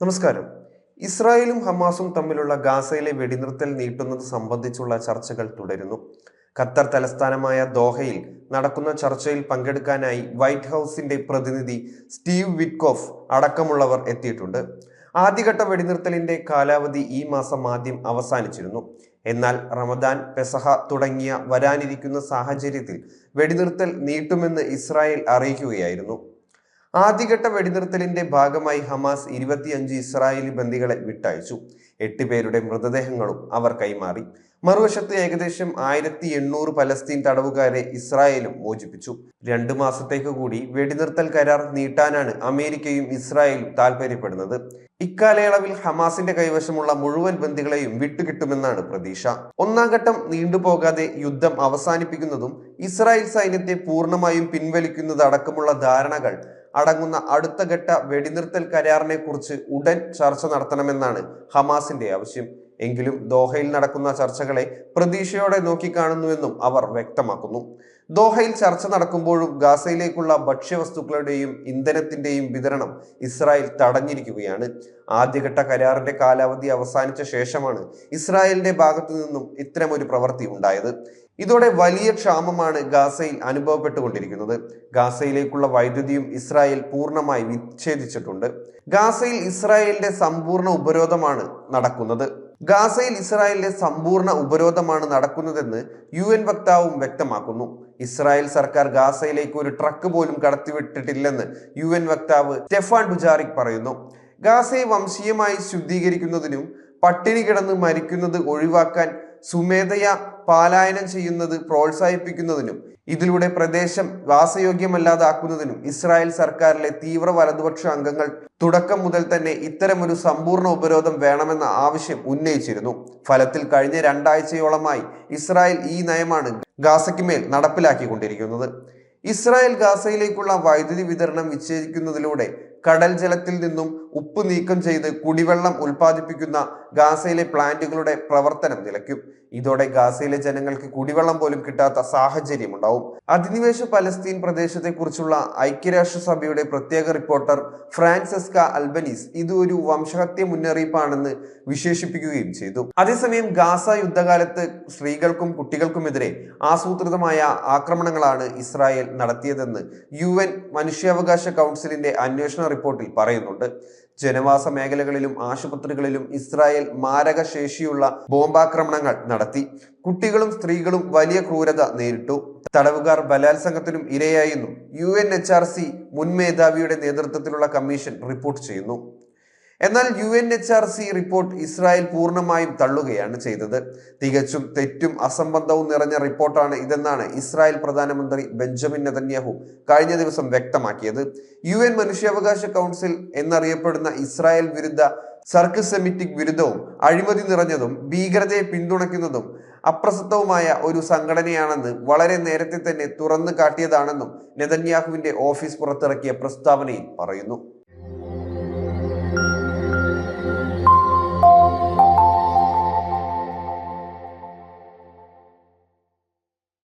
നമസ്കാരം. ഇസ്രായേലും ഹമാസും തമ്മിലുള്ള ഗാസയിലെ വെടിനിർത്തൽ നീട്ടുന്നത് സംബന്ധിച്ചുള്ള ചർച്ചകൾ തുടരുന്നു. ഖത്തർ തലസ്ഥാനമായ ദോഹയിൽ നടക്കുന്ന ചർച്ചയിൽ പങ്കെടുക്കാനായി വൈറ്റ് ഹൗസിന്റെ പ്രതിനിധി സ്റ്റീവ് വിറ്റ്കോഫ് അടക്കമുള്ളവർ എത്തിയിട്ടുണ്ട്. ആദ്യഘട്ട വെടിനിർത്തലിന്റെ കാലാവധി ഈ മാസം ആദ്യം അവസാനിച്ചിരുന്നു. എന്നാൽ റമദാൻ പെസഹ തുടങ്ങിയ വരാനിരിക്കുന്ന സാഹചര്യത്തിൽ വെടിനിർത്തൽ നീട്ടുമെന്ന് ഇസ്രായേൽ അറിയിക്കുകയായിരുന്നു. ആദ്യഘട്ട വെടിനിർത്തലിന്റെ ഭാഗമായി ഹമാസ് ഇരുപത്തിയഞ്ച് ഇസ്രായേലി ബന്ദികളെ വിട്ടയച്ചു. എട്ട് പേരുടെ മൃതദേഹങ്ങളും അവർ കൈമാറി. മറുവശത്ത് ഏകദേശം ആയിരത്തി എണ്ണൂറ് പലസ്തീൻ തടവുകാരെ ഇസ്രായേലും മോചിപ്പിച്ചു. രണ്ടു മാസത്തേക്ക് കൂടി വെടിനിർത്തൽ കരാർ നീട്ടാനാണ് അമേരിക്കയും ഇസ്രായേലും താൽപര്യപ്പെടുന്നത്. ഇക്കാലയളവിൽ ഹമാസിന്റെ കൈവശമുള്ള മുഴുവൻ ബന്ദികളെയും വിട്ടുകിട്ടുമെന്നാണ് പ്രതീക്ഷ. ഒന്നാം ഘട്ടം നീണ്ടുപോകാതെ യുദ്ധം അവസാനിപ്പിക്കുന്നതും ഇസ്രായേൽ സൈന്യത്തെ പൂർണമായും പിൻവലിക്കുന്നതടക്കമുള്ള ധാരണകൾ അടങ്ങുന്ന അടുത്ത ഘട്ട വെടിനിർത്തൽ കരാറിനെ കുറിച്ച് ഉടൻ ചർച്ച നടത്തണമെന്നാണ് ഹമാസിന്റെ ആവശ്യം. എങ്കിലും ദോഹയിൽ നടക്കുന്ന ചർച്ചകളെ പ്രതീക്ഷയോടെ നോക്കിക്കാണുന്നുവെന്നും അവർ വ്യക്തമാക്കുന്നു. ദോഹയിൽ ചർച്ച നടക്കുമ്പോഴും ഗാസയിലേക്കുള്ള ഭക്ഷ്യവസ്തുക്കളുടെയും ഇന്ധനത്തിന്റെയും വിതരണം ഇസ്രായേൽ തടഞ്ഞിരിക്കുകയാണ്. ആദ്യഘട്ട കരാറിന്റെ കാലാവധി അവസാനിച്ച ശേഷമാണ് ഇസ്രായേലിന്റെ ഭാഗത്തു നിന്നും ഇത്തരമൊരു പ്രവൃത്തി ഉണ്ടായത്. ഇതോടെ വലിയ ക്ഷാമമാണ് ഗാസയിൽ അനുഭവപ്പെട്ടുകൊണ്ടിരിക്കുന്നത്. ഗാസയിലേക്കുള്ള വൈദ്യുതിയും ഇസ്രായേൽ പൂർണമായി വിച്ഛേദിച്ചിട്ടുണ്ട്. ഗാസയിൽ ഇസ്രായേലിന്റെ സമ്പൂർണ ഉപരോധമാണ് നടക്കുന്നത്. ഗാസയിൽ ഇസ്രായേലിന്റെ സമ്പൂർണ ഉപരോധമാണ് നടക്കുന്നതെന്ന് യു എൻ വക്താവും വ്യക്തമാക്കുന്നു. ഇസ്രായേൽ സർക്കാർ ഗാസയിലേക്ക് ഒരു ട്രക്ക് പോലും കടത്തിവിട്ടിട്ടില്ലെന്ന് യു എൻ വക്താവ് സ്റ്റെഫാൻ ഡുജാറിക് പറയുന്നു. ഗാസയെ വംശീയമായി ശുദ്ധീകരിക്കുന്നതിനും പട്ടിണി കിടന്ന് മരിക്കുന്നത് ഒഴിവാക്കാൻ സുമേധയ പാലായനം ചെയ്യുന്നത് പ്രോത്സാഹിപ്പിക്കുന്നതിനും ഇതിലൂടെ പ്രദേശം വാസയോഗ്യമല്ലാതാക്കുന്നതിനും ഇസ്രായേൽ സർക്കാരിലെ തീവ്ര വലതുപക്ഷ അംഗങ്ങൾ തുടക്കം മുതൽ തന്നെ ഇത്തരമൊരു സമ്പൂർണ ഉപരോധം വേണമെന്ന ആവശ്യം ഉന്നയിച്ചിരുന്നു. ഫലത്തിൽ കഴിഞ്ഞ രണ്ടാഴ്ചയോളമായി ഇസ്രായേൽ ഈ നയമാണ് ഗാസയ്ക്ക് മേൽ നടപ്പിലാക്കിക്കൊണ്ടിരിക്കുന്നത്. ഇസ്രായേൽ ഗാസയിലേക്കുള്ള വൈദ്യുതി വിതരണം വിച്ഛേദിക്കുന്നതിലൂടെ കടൽ ജലത്തിൽ നിന്നും ഉപ്പ് നീക്കം ചെയ്ത് കുടിവെള്ളം ഉൽപ്പാദിപ്പിക്കുന്ന ഗാസയിലെ പ്ലാന്റുകളുടെ പ്രവർത്തനം നിലയ്ക്കും. ഇതോടെ ഗാസയിലെ ജനങ്ങൾക്ക് കുടിവെള്ളം പോലും കിട്ടാത്ത സാഹചര്യം ഉണ്ടാവും. അധിനിവേശ പലസ്തീൻ പ്രദേശത്തെക്കുറിച്ചുള്ള ഐക്യരാഷ്ട്രസഭയുടെ പ്രത്യേക റിപ്പോർട്ടർ ഫ്രാൻസെസ്ക അൽബനീസ് ഇത് ഒരു വംശഹത്യ മുന്നറിയിപ്പാണെന്ന് വിശേഷിപ്പിക്കുകയും ചെയ്തു. അതേസമയം ഗാസ യുദ്ധകാലത്ത് സ്ത്രീകൾക്കും കുട്ടികൾക്കുമെതിരെ ആസൂത്രിതമായ ആക്രമണങ്ങളാണ് ഇസ്രായേൽ നടത്തിയതെന്ന് യു എൻ മനുഷ്യാവകാശ കൗൺസിലിന്റെ അന്വേഷണ റിപ്പോർട്ടിൽ പറയുന്നുണ്ട്. ജനവാസ മേഖലകളിലും ആശുപത്രികളിലും ഇസ്രായേൽ മാരകശേഷിയുള്ള ബോംബാക്രമണങ്ങൾ നടത്തി. കുട്ടികളും സ്ത്രീകളും വലിയ ക്രൂരത നേരിട്ടു. തടവുകാർ ബലാത്സംഗത്തിനും ഇരയായെന്നും U N H R C മുൻ മേധാവിയുടെ നേതൃത്വത്തിലുള്ള കമ്മീഷൻ റിപ്പോർട്ട് ചെയ്യുന്നു. എന്നാൽ U N H R C report Israel പൂർണമായും തള്ളുകയാണ് ചെയ്തത്. തികച്ചും തെറ്റും അസംബന്ധവും നിറഞ്ഞ റിപ്പോർട്ടാണ് ഇതെന്നാണ് ഇസ്രായേൽ പ്രധാനമന്ത്രി ബെഞ്ചമിൻ നെതന്യാഹു കഴിഞ്ഞ ദിവസം വ്യക്തമാക്കിയത്. യു എൻ മനുഷ്യാവകാശ കൗൺസിൽ എന്നറിയപ്പെടുന്ന ഇസ്രായേൽ വിരുദ്ധ സർക്ക് സെമിറ്റിക് വിരുദ്ധവും അഴിമതി നിറഞ്ഞതും ഭീകരതയെ പിന്തുണയ്ക്കുന്നതും അപ്രസക്തവുമായ ഒരു സംഘടനയാണെന്ന് വളരെ നേരത്തെ തന്നെ തുറന്നു കാട്ടിയതാണെന്നും നെതന്യാഹുവിന്റെ ഓഫീസ് പുറത്തിറക്കിയ പ്രസ്താവനയിൽ പറയുന്നു.